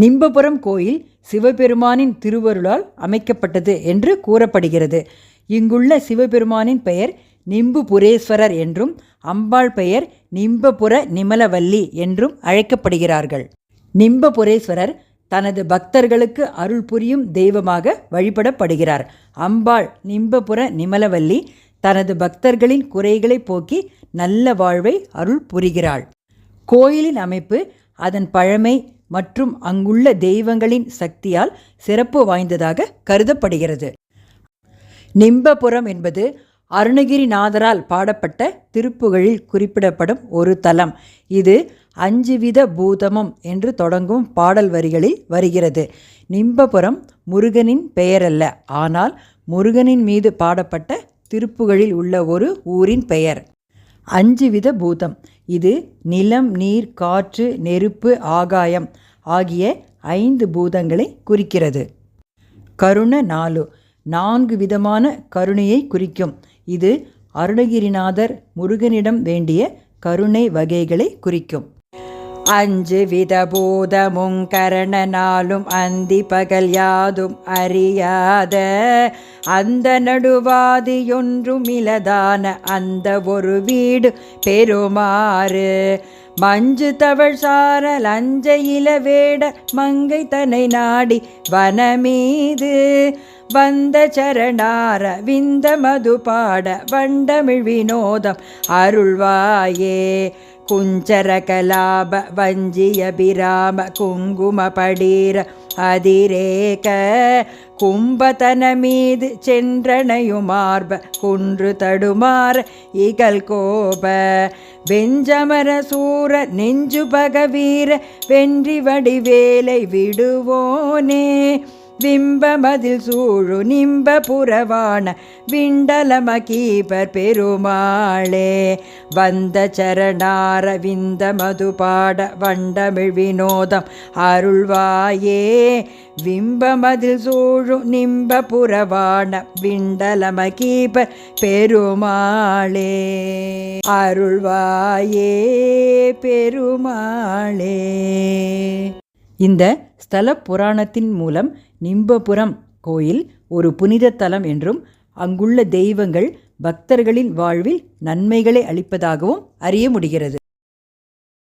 நிம்பபுரம் கோயில் சிவபெருமானின் திருவருளால் அமைக்கப்பட்டது என்று கூறப்படுகிறது. இங்குள்ள சிவபெருமானின் பெயர் நிம்புபுரேஸ்வரர் என்றும் அம்பாள் பெயர் நிம்பபுர நிமலவல்லி என்றும் அழைக்கப்படுகிறார்கள். நிம்பபுரேஸ்வரர் தனது பக்தர்களுக்கு அருள் புரியும் தெய்வமாக வழிபடப்படுகிறார். அம்பாள் நிம்பபுர நிமலவல்லி தனது பக்தர்களின் குறைகளை போக்கி நல்ல வாழ்வை அருள் புரிகிறாள். கோயிலின் அமைப்பு அதன் பழமை மற்றும் அங்குள்ள தெய்வங்களின் சக்தியால் சிறப்பு வாய்ந்ததாக கருதப்படுகிறது. நிம்பபுரம் என்பது அருணகிரிநாதரால் பாடப்பட்ட திருப்புகழில் குறிப்பிடப்படும் ஒரு தலம். இது அஞ்சு வித பூதமம் என்று தொடங்கும் பாடல் வரிகளில் வருகிறது. நிம்பபுரம் முருகனின் பெயரல்ல. ஆனால் முருகனின் மீது பாடப்பட்ட திருப்புகழில் உள்ள ஒரு ஊரின் பெயர். அஞ்சு வித பூதம். இது நிலம் நீர் காற்று நெருப்பு ஆகாயம் ஆகிய ஐந்து பூதங்களை குறிக்கிறது. கருண நாலு. நான்கு விதமான கருணையை குறிக்கும். இது அருணகிரிநாதர் முருகனிடம் வேண்டிய கருணை வகைகளை குறிக்கும். அஞ்சு வித பூதமும் கரணனாலும் அந்தி பகல் யாதும் அறியாத. அந்த நடுவாதியொன்றுமிலதான அந்த ஒரு வீடு பெருமாறு. மஞ்சு தவழ் சாரல் அஞ்ச இளவேட மங்கை தன்னை நாடி வனமீது. வந்த சரணார விந்த மது பாட வண்டமிழ் வினோதம் அருள்வாயே. குஞ்சர கலாப வஞ்சிய அதிரேக கும்பதன மீது சென்றனையுமார்ப குன்று தடுமாற இகல் கோப வெஞ்சமர சூர நெஞ்சு பகவீர வென்றி வடிவேலை விடுவோனே. விம்பமதில் சூழு நிம்ப புறவான விண்டலமகீபர் பெருமாளே. வந்த சரணார விந்த மதுபாட வண்டமிழ் வினோதம் அருள்வாயே. விம்பமதில் சூழு நிம்ப புறவான விண்டலமகீபர் பெருமாளே. அருள்வாயே பெருமாளே. இந்த ஸ்தல புராணத்தின் மூலம் நிம்பபுரம் கோயில் ஒரு புனித தலம் என்றும் அங்குள்ள தெய்வங்கள் பக்தர்களின் வாழ்வில் நன்மைகளை அளிப்பதாகவும் அறிய முடிகிறது.